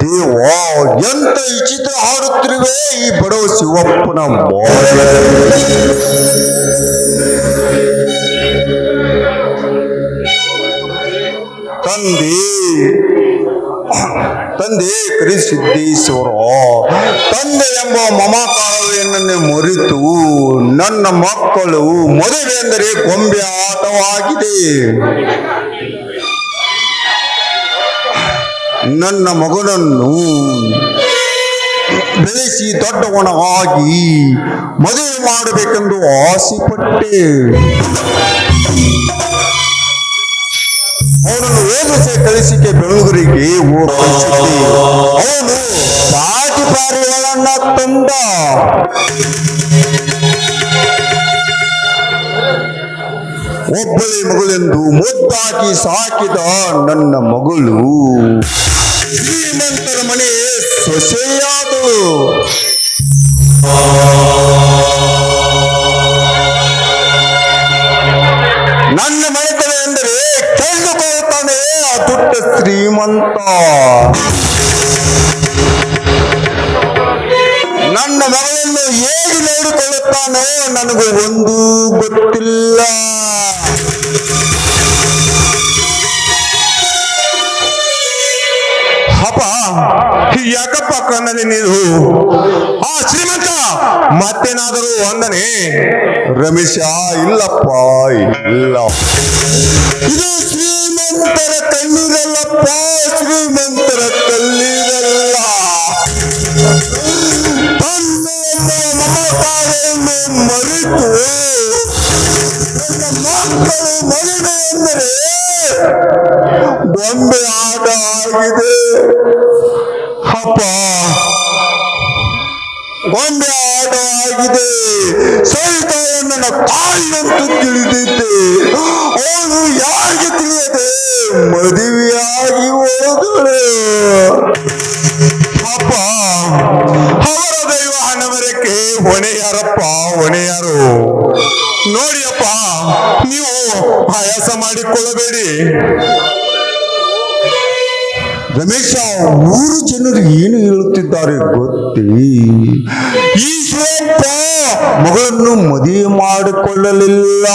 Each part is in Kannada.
ದೇವ ಎಂತ ವಿಚಿತ್ರ ಹಾಡುತ್ತಿರುವೆ? ಈ ಬಡವ ಶಿವಪ್ಪನ ತಂದೆ ತಂದೆ ಕರಿಸಿದ್ದೇಶ್ವರ ತಂದೆ ಎಂಬ ಮಮಕಾರವನ್ನು ಮುರಿತು ನನ್ನ ಮಕ್ಕಳು ಮದುವೆ ಎಂದರೆ ಗೊಂಬೆ ಆಟವಾಗಿದೆ. ನನ್ನ ಮಗನನ್ನು ಬೆಳೆಸಿ ದೊಡ್ಡವನಾಗಿ ಮದುವೆ ಮಾಡಬೇಕೆಂದು ಆಸೆಪಟ್ಟೆ. ಅವನನ್ನು ಓದಿಸಿ ಕಳಿಸಿಕೆ ಬೆಳಗುರಿಗೆ ಅವನು ಪಾಟಿ ಪಾರಿಗಳನ್ನ ತಂದ. ಒಬ್ಬಳೇ ಮಗಳೆಂದು ಮುದ್ದಾಕಿ ಸಾಕಿದ ನನ್ನ ಮಗಳು. ಶ್ರೀಮಂತರ ಮನೆ ಸೊಸೆಯಾದು ನನ್ನ ಮನೆತನ ಎಂದರೆ ಕೇಳಿಕೊಳ್ಳುತ್ತಾನೆ ದೊಡ್ಡ ಶ್ರೀಮಂತ. ನನ್ನ ಮಗಳನ್ನು ಹೇಗೆ ನೋಡಿಕೊಳ್ಳುತ್ತಾನೋ ನನಗೆ ಒಂದು ಗೊತ್ತಿಲ್ಲ. ಯಾಕಪ್ಪ ಕಣ್ಣಲ್ಲಿ ನೀರು? ಆ, ಶ್ರೀಮಂತ, ಮತ್ತೇನಾದರೂ ಅಂದನೆ ರಮೇಶ ಇಲ್ಲಪ್ಪ, ಇಲ್ಲ. ಇದು ಶ್ರೀಮಂತರ ಕಣ್ಣೀರಲ್ಲಪ್ಪ ಶ್ರೀಮಂತರ ಕಲ್ಲೀರಲ್ಲ ಮರಿತು ಮಕ್ಕಳು ಮದುವೆ ಎಂದರೆ ಗೊಂಬೆ ಆಟ ಆಗಿದೆ ಅಪ್ಪ ಗೊಂಬೆ ಆಟ ಆಗಿದೆ. ಸಹಿತ ನನ್ನ ಅಂತ ತಿಳಿದಿದ್ದೆ ಅವನು ಯಾರಿಗೆ ತಿಳಿಯದೆ? ಮದುವೆಯಾಗಿ ಹೋದಳು ಅಪ್ಪ ಅವರ ದೈವ ಹಣವರಕ್ಕೆ ಹೊಣೆ ಯಾರಪ್ಪ? ಹೊಣೆ ಯಾರು? ನೀವು ಆಯಾಸ ಮಾಡಿಕೊಳ್ಳಬೇಡಿ. ರಮೇಶ ಮೂರು ಜನರು ಏನು ಹೇಳುತ್ತಿದ್ದಾರೆ ಗೊತ್ತೇ? ಈ ಶಿವಪ್ಪ ಮಗಳನ್ನು ಮದುವೆ ಮಾಡಿಕೊಳ್ಳಲಿಲ್ಲ.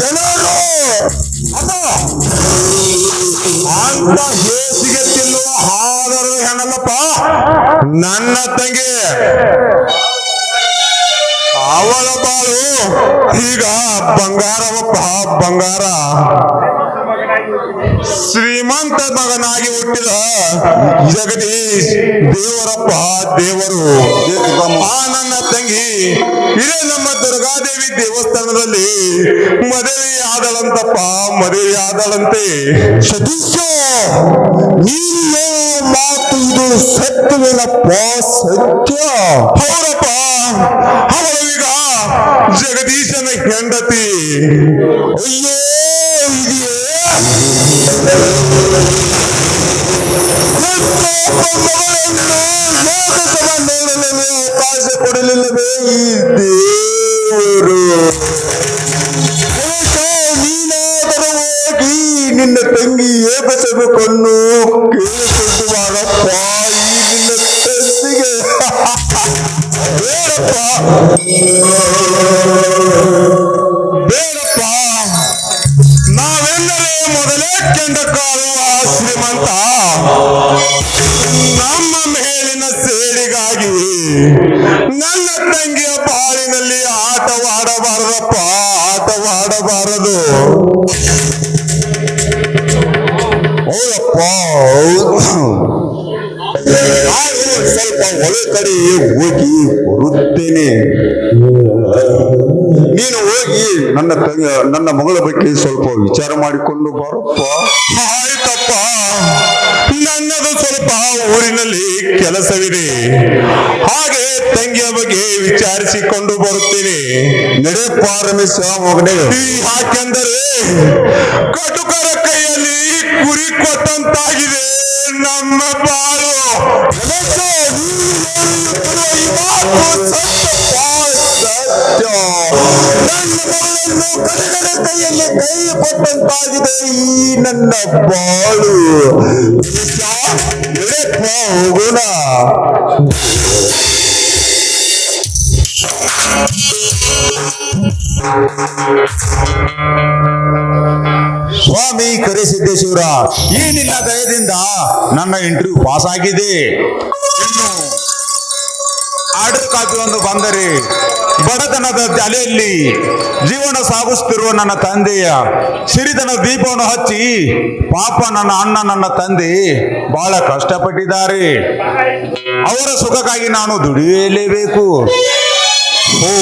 ಜನರು ಅಂತ ಹೇಸಿಗೆ ತಿನ್ನುವ ಹಾದರ ಹೆಣಲಪ್ಪ ನನ್ನ ತಂಗಿ ಅವಳ ಬಾಳು. ಈಗ ಬಂಗಾರವಪ್ಪ ಬಂಗಾರ. ಶ್ರೀಮಂತ ಮಗನಾಗಿ ಹುಟ್ಟಿದ ಜಗದೀಶ್ ದೇವರಪ್ಪ ದೇವರು. ಆ ನನ್ನ ತಂಗಿ ಇದೇ ನಮ್ಮ ದುರ್ಗಾದೇವಿ ದೇವಸ್ಥಾನದಲ್ಲಿ ಮದುವೆ ಆದಳಂತಪ್ಪ ಮದುವೆ ಆದಳಂತೆ ಸತೀಶ, ನೀನು ಮಾತು ಇದು ಸತ್ಯವೇನಪ್ಪ, ಸತ್ಯ? ಹೌದಪ್ಪ. ಅವಳು ಜಗದೀಶನ ಹೆಂಡತಿ. ಅಯ್ಯೋ ನೋಡಲು ಅವಕಾಶ ಕೊಡಲಿಲ್ಲವೇ ಈ ನಿನ್ನ ತಂಗಿ ಏಕಸಭೆಯನ್ನು ಕೇಳಿಕೊಳ್ಳುವಾಗ ಬಾರಪ್ಪ ಬೇಡಪ್ಪ ಬೇಡಪ್ಪ ನಾವೆಲ್ಲರೇ ಮೊದಲೇ ಕೆಂಡ ಆ ಶ್ರೀಮಂತ ನಮ್ಮ ಮೇಲಿನ ಸೇಡಿಗಾಗಿ ನನ್ನ ತಂಗಿಯ ಬಾಳಿನಲ್ಲಿ ಆಟವಾಡಬಾರದಪ್ಪ ಆಟವಾಡಬಾರದು ಹೌದಪ್ಪ ಸ್ವಲ್ಪ ಒಳ ಕಡೆ ಹೋಗಿ ಬರುತ್ತೇನೆ. ನೀನು ಹೋಗಿ ನನ್ನ ನನ್ನ ಮಗಳ ಬಗ್ಗೆ ಸ್ವಲ್ಪ ವಿಚಾರ ಮಾಡಿಕೊಂಡು ಬರಪ್ಪ. ಆಯ್ತಪ್ಪ ನನ್ನದು ಸ್ವಲ್ಪ ಊರಿನಲ್ಲಿ ಕೆಲಸವಿದೆ. ಹಾಗೆ ತಂಗಿಯ ಬಗ್ಗೆ ವಿಚಾರಿಸಿಕೊಂಡು ಬರುತ್ತೇನೆ. ನಡೆ ರಮೇಶ ಮಗನೇ ಯಾಕೆಂದರೆ ಕಟುಕರ ಕೈಯಲ್ಲಿ ಕುರಿ ಕೊಟ್ಟಂತಾಗಿದೆ ನಮ್ಮ ಬಾಳು ನನ್ನ ಕೈಯಲ್ಲಿ ಕೈ ಕೊಟ್ಟಂತಾಗಿದೆ ಈ ನನ್ನ ಬಾಳು ಹೋಗೋಣ ಸ್ವಾಮಿ ಕರೆ ಸಿದ್ದೇಶ್ವರ ಏನಿಲ್ಲ ದಯದಿಂದ ನನ್ನ ಇಂಟರ್ವ್ಯೂ ಪಾಸ್ ಆಗಿದೆ. ಆರ್ಡರ್ ಕಾಪಿ ಒಂದು ಬಂದರೆ ಬಡತನದ ಅಲೆಯಲ್ಲಿ ಜೀವನ ಸಾಗಿಸುತ್ತಿರುವ ನನ್ನ ತಂದೆಯ ಸಿರಿತನ ದೀಪವನ್ನು ಹಚ್ಚಿ ಪಾಪ ನನ್ನ ಅಣ್ಣ ನನ್ನ ತಂದೆ ಬಹಳ ಕಷ್ಟಪಟ್ಟಿದ್ದಾರೆ. ಅವರ ಸುಖಕ್ಕಾಗಿ ನಾನು ದುಡಿಯಲೇಬೇಕು. ಓ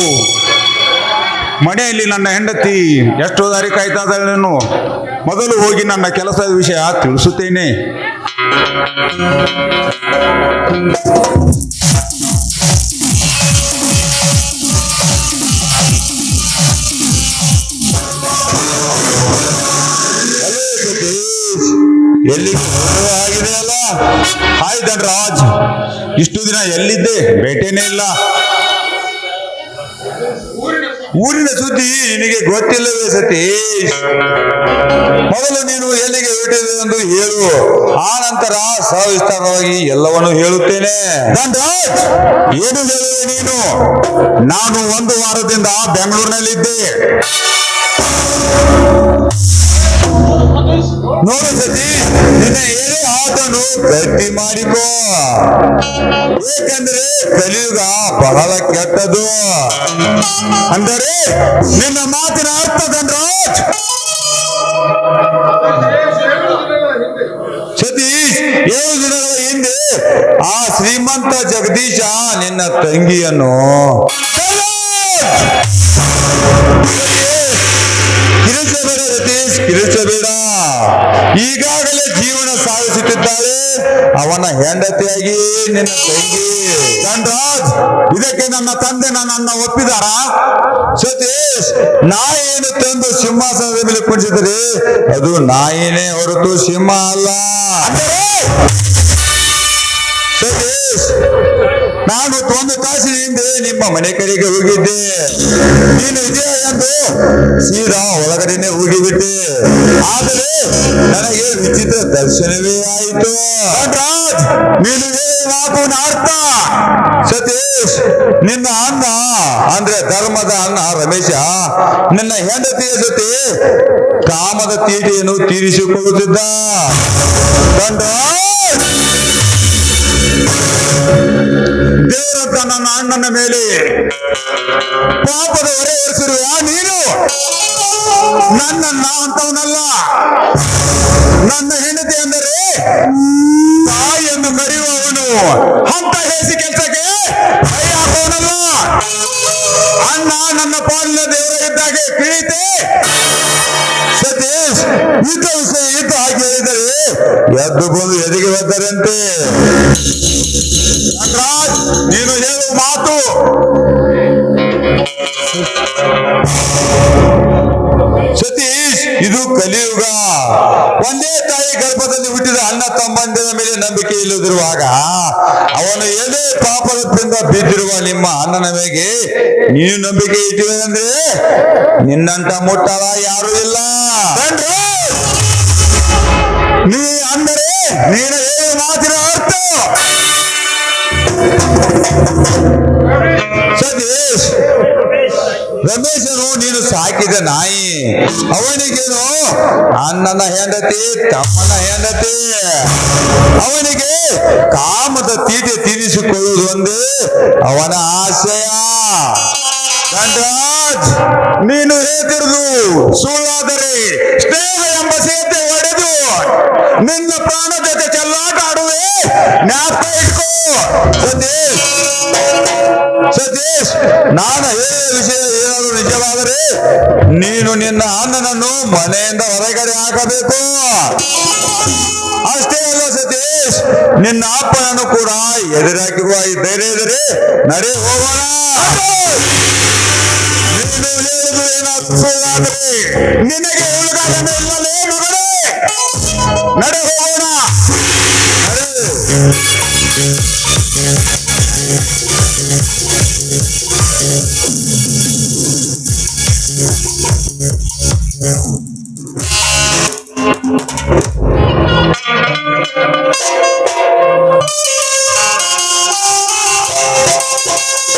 ಮನೆಯಲ್ಲಿ ನನ್ನ ಹೆಂಡತಿ ಎಷ್ಟೋ ದಾರಿ ಕಾಯ್ತಾ ನಾನು. ಮೊದಲು ಹೋಗಿ ನನ್ನ ಕೆಲಸದ ವಿಷಯ ತಿಳಿಸುತ್ತೇನೆ. ಎಲ್ಲಿ? ಆಗಿದೆ ಅಲ್ಲ. ಹಾಯ್ ಧನ್ರಾಜ್ ಇಷ್ಟು ದಿನ ಎಲ್ಲಿದ್ದೆ? ಬೇಟೆನೇ ಇಲ್ಲ. ಊರಿನ ಸುದ್ದಿ ನಿನಗೆ ಗೊತ್ತಿಲ್ಲವೇ ಸತೀಶ್? ಮೊದಲು ನೀನು ಎಲ್ಲಿಗೆ ಹೊರಟಿದೆ ಎಂದು ಹೇಳು. ಆ ನಂತರ ಸವಿಸ್ತಾರವಾಗಿ ಎಲ್ಲವನ್ನು ಹೇಳುತ್ತೇನೆ. ಧನ್ರಾಜ್, ಏನು ಹೇಳುವೆ ನೀನು? ನಾನು ಒಂದು ವಾರದಿಂದ ಬೆಂಗಳೂರಿನಲ್ಲಿದ್ದೆ. ನೋಡು ಸತೀಶ್ ನಿನ್ನ ಏನೇ ಆತನು ಗಟ್ಟಿ ಮಾಡಿಕೋ. ಏಕೆಂದ್ರೆ ಕಲಿಯುಗ ಬಹಳ ಕೆಟ್ಟದು. ಅಂದರೆ ನಿನ್ನ ಮಾತಿನ ಅರ್ಥ ಧನ್ರಾಜ್. ಸತೀಶ್, ಏಳು ದಿನಗಳ ಹಿಂದೆ ಆ ಶ್ರೀಮಂತ ಜಗದೀಶ ನಿನ್ನ ತಂಗಿಯನ್ನು ಈಗಾಗಲೇ ಜೀವನ ಸಾಗಿಸುತ್ತಿದ್ದಾಳೆ ಅವನ ಹೆಂಡತಿಯಾಗಿ ನಿನ್ನ ತಂಗಿ. ಧನ್ರಾಜ್, ಇದಕ್ಕೆ ನನ್ನ ತಂದೆ ನನ್ನ ಒಪ್ಪಿದಾರ? ಸತೀಶ್, ನಾಯಿಯನ್ನು ತಂದು ಸಿಂಹಾಸನದ ಮೇಲೆ ಕುಡಿಸಿದ್ರಿ. ಅದು ನಾಯಿನೇ ಹೊರತು ಸಿಂಹ ಅಲ್ಲ. ನಾನು ಒಂದು ಕಾಸಿನಿಂದ ನಿಮ್ಮ ಮನೆ ಕಡೆಗೆ ಹೋಗಿದ್ದೆ. ನೀನು ಇದೆ ಎಂದು ಸೀದಾ ಒಳಗಡೆನೆ ಹೋಗಿಬಿಟ್ಟೆ. ಆದರೆ ನನಗೆ ವಿಚಿತ್ರ ದರ್ಶನವೇ ಆಯಿತು. ನೀನು ಹೇಳುವ ನಾರ್ಥ ಸತೀಶ್, ನಿನ್ನ ಅಣ್ಣ, ಅಂದ್ರೆ ಧರ್ಮದ ಅಣ್ಣ ರಮೇಶ, ನಿನ್ನ ಹೆಂಡತಿಯ ಜೊತೆ ಕಾಮದ ತೀಟೆಯನ್ನು ತೀರಿಸಿಕೊಳ್ಳುತ್ತಿದ್ದ. ಧನ್ರಾಜ್, ತನ್ನ ಅಣ್ಣನ ಮೇಲೆ ಪಾಪದ ಹೊರೆ ಹೊರಿಸಿರುವ ನೀನು ನನ್ನ ಅಂತವನಲ್ಲ ನನ್ನ ಹೆಂಡತಿ ಅಂದರೆ ತಾಯಿಯನ್ನು ಕರೆಯುವವನು. ಅಂತ ಹೇಸಿ ಕೆಲಸಕ್ಕೆ ಕೈ ಹಾಕುವವನಲ್ಲ ಅಣ್ಣ ನನ್ನ ಪಾಲಿನ ದೇವರ ಇದ್ದಾಗೆ ಪ್ರೀತಿ. ಸತೀಶ್ ಯುದ್ಧ ಯುದ್ಧ ಹಾಗೆ ಹೇಳಿದರೆ ಎದ್ದು ಬಂದು ಎದೆಗೆ ಒದ್ದರಂತೆ? ನೀನು ಹೇಳುವ ಮಾತು. ಸತೀಶ್, ಇದು ಕಲಿಯುಗ. ಒಂದೇ ತಾಯಿ ಗರ್ಭದಲ್ಲಿ ಹುಟ್ಟಿದ ಅಣ್ಣ ತಮ್ಮಂದಿನ ಮೇಲೆ ನಂಬಿಕೆ ಇಲ್ಲದಿರುವಾಗ ಅವನು ಎದೆ ಪಾಪದಿಂದ ಬಿದ್ದಿರುವ ನಿಮ್ಮ ಅಣ್ಣನ ಮೇಲೆ ನೀನು ನಂಬಿಕೆ ಇಟ್ಟಿವೆ ಅಂದ್ರೆ ನಿನ್ನಂತ ಮುಟ್ಟಲ ಯಾರು ಇಲ್ಲ. ನೀ ಅಂದರೆ ನೀನು ಹೇಳುವ ಮಾತಿನ ಅರ್ಥ. ಸತೀಶ್, ರಮೇಶನು ನೀನು ಸಾಕಿದ ನಾಯಿ. ಅವನಿಗೇನು? ಅಣ್ಣನ ಹೆಂಡತಿ, ತಮ್ಮನ ಹೆಂಡತಿ. ಅವನಿಗೆ ಕಾಮದ ತೀಟೆ ತೀರಿಸಿಕೊಳ್ಳುವುದು ಒಂದೇ ಅವನ ಆಶಯ. ಗಂಡರಾಜ್ ನೀನು ಹೇಳ್ತಿರುದು ಸುಳ್ಳಾದರೆ ಸ್ನೇಹ ಎಂಬ ಸೇತೆ ನಿನ್ನ ಪ್ರಾಣ ಜೊತೆ ಚೆಲ್ಲಾಟ ಆಡುವೆ. ಜ್ಞಾಪಕ ಇಟ್ಕೋ. ಸತೀಶ್. ಸತೀಶ್, ನಾನು ಏ ವಿಷಯ ಏನಾದರೂ ನಿಜವಾದರೆ ನೀನು ನಿನ್ನ ಅಣ್ಣನನ್ನು ಮನೆಯಿಂದ ಹೊರಗಡೆ ಹಾಕಬೇಕು. ಅಷ್ಟೇ ಅಲ್ಲ ಸತೀಶ್, ನಿನ್ನ ಅಪ್ಪನನ್ನು ಕೂಡ ಎದುರಾಕಿರುವ ಧೈರ್ಯ ಇದ್ದರೆ ನಡೆ ಹೋಗೋಣ. ಉಳಿಯುವುದು ಏನಾಗುವುದಾದರೆ ನಿನಗೆ ಉಳಿದಾರನ್ನು ಇಲ್ಲಲೇ ಮಗನೇ ನಡೆ ಹೋಗೋಣ ನಡೆ